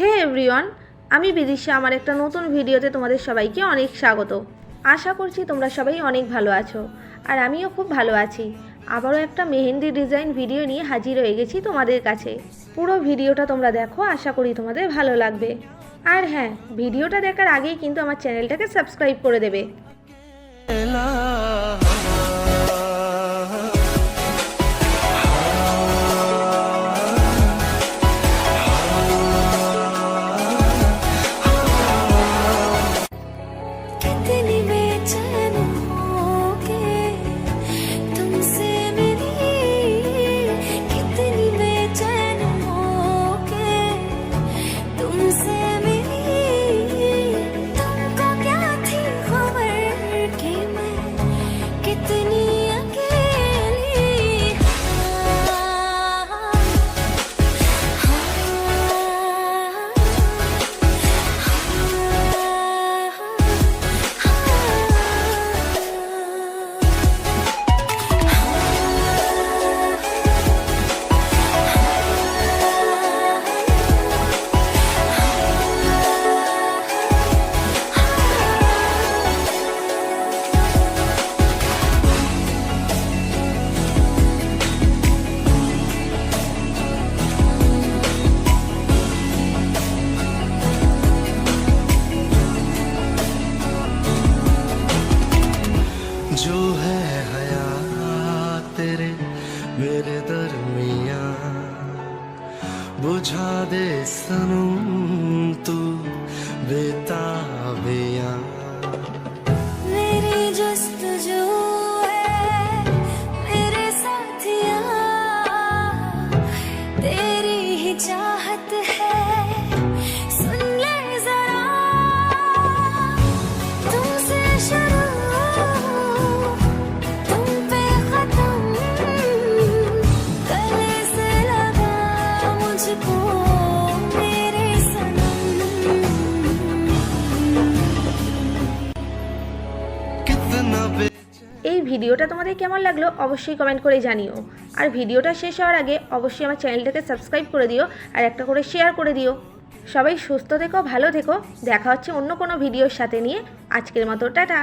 হে everyone, আমি বিদিশা। আমার একটা নতুন ভিডিওতে তোমাদের সবাইকে অনেক স্বাগত। আশা করছি তোমরা সবাই অনেক ভালো আছো, আর আমিও খুব ভালো আছি। আবারও একটা মেহেন্দি ডিজাইন ভিডিও নিয়ে হাজির হয়ে গেছি তোমাদের কাছে। পুরো ভিডিওটা তোমরা দেখো, আশা করি তোমাদের ভালো লাগবে। আর হ্যাঁ ভিডিওটা দেখার আগেই কিন্তু আমার চ্যানেলটাকে সাবস্ক্রাইব করে দেবে। बुझा दे सनम तू बेताबिया। এই ভিডিওটা তোমাদের কেমন লাগল অবশ্যই কমেন্ট করে জানিও। আর ভিডিওটা শেষ হওয়ার আগে অবশ্যই আমার চ্যানেলটাকে সাবস্ক্রাইব করে দিও আর একটা করে শেয়ার করে দিও। সবাই সুস্থ থেকো, ভালো থেকো। দেখা হচ্ছে অন্য কোনো ভিডিওর সাথে নিয়ে। আজকের মতো, টাটা।